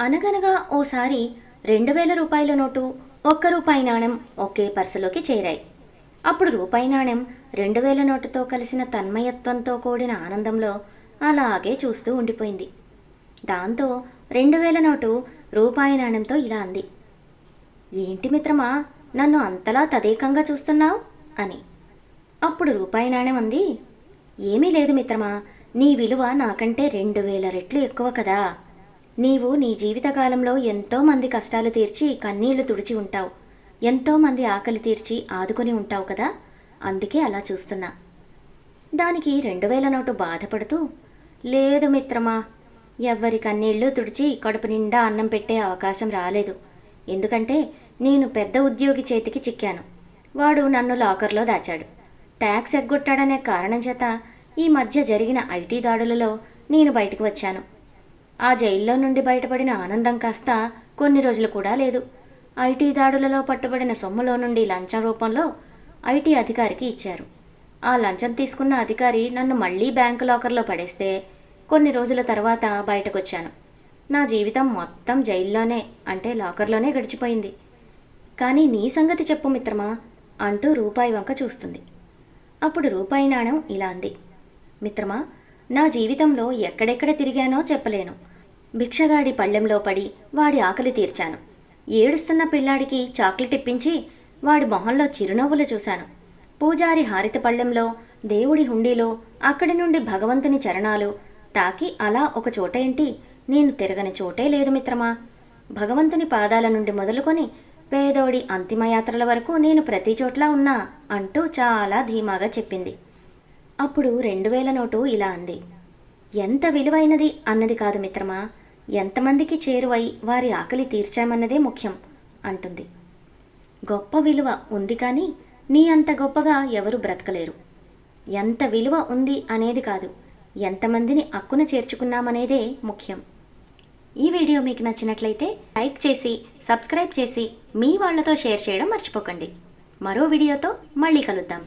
అనగనగా ఓసారి రెండు వేల రూపాయల నోటు ఒక్క రూపాయి నాణెం ఒకే పర్సులోకి చేరాయి. అప్పుడు రూపాయి నాణెం రెండు వేల నోటుతో కలిసిన తన్మయత్వంతో కూడిన ఆనందంలో అలాగే చూస్తూ ఉండిపోయింది. దాంతో రెండు వేల నోటు రూపాయి నాణెంతో ఇలా అంది. ఏంటి మిత్రమా నన్ను అంతలా తదేకంగా చూస్తున్నావు? అని. అప్పుడు రూపాయి నాణెం అంది ఏమీ లేదు మిత్రమా నీ విలువ నాకంటే రెండు వేల రెట్లు ఎక్కువ కదా. నీవు నీ జీవితకాలంలో ఎంతో మంది కష్టాలు తీర్చి కన్నీళ్ళు తుడిచి ఉంటావు. ఎంతో మంది ఆకలి తీర్చి ఆదుకొని ఉంటావు కదా? అందుకే అలా చూస్తున్నా. దానికి రెండు వేల నోటు బాధపడుతూ లేదు మిత్రమా ఎవ్వరి కన్నీళ్ళు తుడిచి కడుపు నిండా అన్నం పెట్టే అవకాశం రాలేదు. ఎందుకంటే నేను పెద్ద ఉద్యోగి చేతికి చిక్కాను. వాడు నన్ను లాకర్లో దాచాడు. ట్యాక్స్ ఎగ్గొట్టాడనే కారణం చేత ఈ మధ్య జరిగిన ఐటీ దాడులలో నేను బయటకు వచ్చాను. ఆ జైల్లో నుండి బయటపడిన ఆనందం కాస్త కొన్ని రోజులు కూడా లేదు. ఐటీ దాడులలో పట్టుబడిన సొమ్ములో నుండి లంచం రూపంలో ఐటీ అధికారికి ఇచ్చారు. ఆ లంచం తీసుకున్న అధికారి నన్ను మళ్ళీ బ్యాంకు లాకర్లో పడేస్తే కొన్ని రోజుల తర్వాత బయటకొచ్చాను. నా జీవితం మొత్తం జైల్లోనే అంటే లాకర్లోనే గడిచిపోయింది. కానీ నీ సంగతి చెప్పు మిత్రమా అంటూ రూపాయి వంక చూస్తుంది. అప్పుడు రూపాయి నాణం ఇలా అంది. మిత్రమా నా జీవితంలో ఎక్కడెక్కడ తిరిగానో చెప్పలేను. భిక్షగాడి పళ్ళెంలో పడి వాడి ఆకలి తీర్చాను. ఏడుస్తున్న పిల్లాడికి చాక్లెట్ ఇప్పించి వాడి మొహంలో చిరునవ్వులు చూశాను. పూజారి హారిత పళ్ళెంలో దేవుడి హుండీలో అక్కడి నుండి భగవంతుని చరణాలు తాకి అలా ఒక చోట ఏంటి? నేను తిరగని చోటే లేదు మిత్రమా? భగవంతుని పాదాల నుండి మొదలుకొని పేదోడి అంతిమయాత్రల వరకు నేను ప్రతి చోట్ల ఉన్నా అంటూ చాలా ధీమాగా చెప్పింది. అప్పుడు రెండు వేల నోటు ఇలా అంది. ఎంత విలువైనది అన్నది కాదు మిత్రమా? ఎంతమందికి చేరువై వారి ఆకలి తీర్చామన్నదే ముఖ్యం అంటుంది. గొప్ప విలువ ఉంది కానీ నీ అంత గొప్పగా ఎవరు బ్రతకలేరు. ఎంత విలువ ఉంది అనేది కాదు ఎంతమందిని అక్కున చేర్చుకున్నామనేదే ముఖ్యం. ఈ వీడియో మీకు నచ్చినట్లయితే లైక్ చేసి సబ్స్క్రైబ్ చేసి మీ వాళ్ళతో షేర్ చేయడం మర్చిపోకండి. మరో వీడియోతో మళ్ళీ కలుద్దాం.